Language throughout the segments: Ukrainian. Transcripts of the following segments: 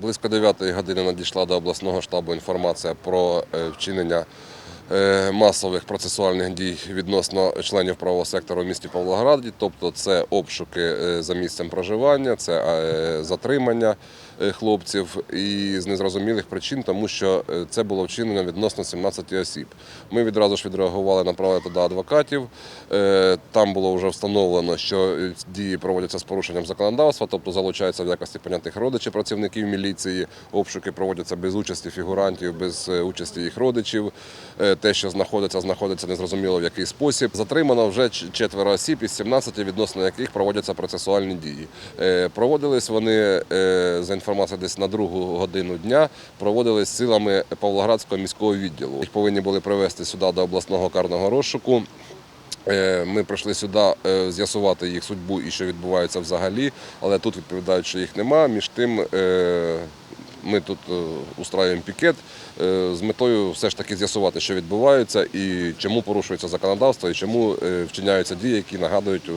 Близько 9 години надійшла до обласного штабу інформація про е, вчинення масових процесуальних дій відносно членів правого сектору в місті Павлограді. Тобто це обшуки е, за місцем проживання, це е, затримання е, хлопців і з незрозумілих причин, тому що е, це було вчинено відносно 17 осіб. Ми відразу ж відреагували, направили туди адвокатів. Е, Там було вже встановлено, що е, дії проводяться з порушенням законодавства, тобто залучаються в якості понятих родичів працівників міліції. Обшуки проводяться без участі фігурантів, без е, участі їх родичів. Те, що знаходиться, знаходиться незрозуміло в який спосіб. Затримано вже четверо осіб із 17, відносно яких проводяться процесуальні дії. Е, Проводились вони е, за інформацією десь на другу годину дня. Проводились силами Павлоградського міського відділу. Їх повинні були привезти сюди до обласного карного розшуку. Е, Ми прийшли сюди з'ясувати їх судьбу і що відбувається взагалі, але тут відповідають, що їх нема. Між тим ми тут е, устраюємо пікет е, з метою все ж таки з'ясувати, що відбувається і чому порушується законодавство, і чому е, вчиняються дії, які нагадують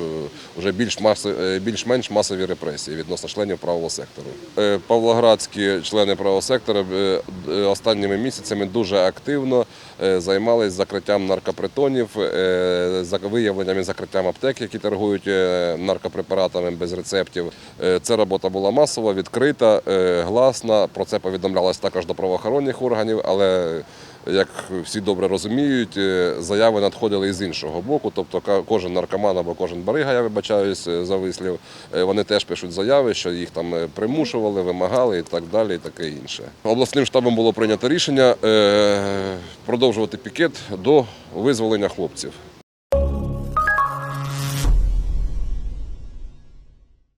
вже більш маси, більш-менш масові репресії відносно членів правого сектору. Павлоградські члени правого сектору е, останніми місяцями дуже активно займалися закриттям наркопритонів, виявленням і закриттям аптек, які торгують наркопрепаратами без рецептів. Ця робота була масова, відкрита, гласна. Про це повідомлялось також до правоохоронних органів, але як всі добре розуміють, е, заяви надходили і з іншого боку. Тобто кожен наркоман або кожен барига, я вибачаюсь е, за вислів, е, вони теж пишуть заяви, що їх там примушували, вимагали і так далі, і таке інше. Обласним штабом було прийнято рішення продовжувати пікет до визволення хлопців.